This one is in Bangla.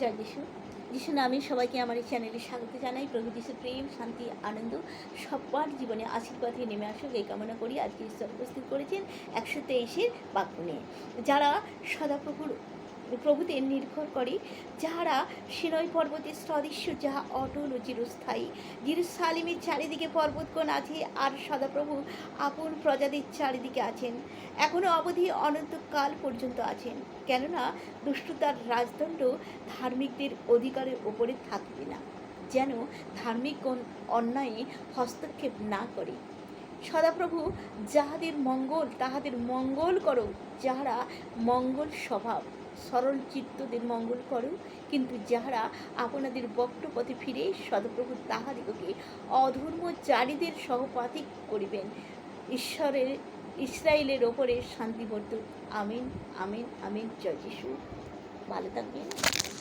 জয় যিশু। যিশু নামে সবাইকে আমার এই চ্যানেলে স্বাগত জানাই। প্রভু যিশু প্রেম, শান্তি, আনন্দ, সবার জীবনে আশীর্বাদে নেমে আসুক এই কামনা করি। আজকে উপস্থিত করেছেন একশো তেইশের বাক্য নিয়ে। যারা সদাপ্রভুর প্রভুতে নির্ভর করে যাহারা সিনয় পর্বতের সদৃশ্য, যাহা অটল ও চিরস্থায়ী। জিরুসালিমের চারিদিকে পর্বতগণ আছে আর সদাপ্রভু আপন প্রজাদের চারিদিকে আছেন। এখনও অবধি অনন্তকাল পর্যন্ত আছেন। কেননা দুষ্টতার রাজদণ্ড ধার্মিকদের অধিকারের ওপরে থাকবে না, যেন ধার্মিকগণ অন্যায়ে হস্তক্ষেপ না করে। সদাপ্রভু, যাহাদের মঙ্গল, তাহাদের মঙ্গল করো। যাহারা মঙ্গল স্বভাব, সরল চিত্তদের মঙ্গল করো। কিন্তু যাহারা আপনাদের বক্রপথে ফিরে, সদপ্রভু তাহাদিগকে অধর্মচারীদের সহপাঠী করিবেন। ঈশ্বরের, ইসরায়েলের ওপরে শান্তি বর্তুক আমিন আমিন আমিন। জয় যিশু। ভালো থাকবেন।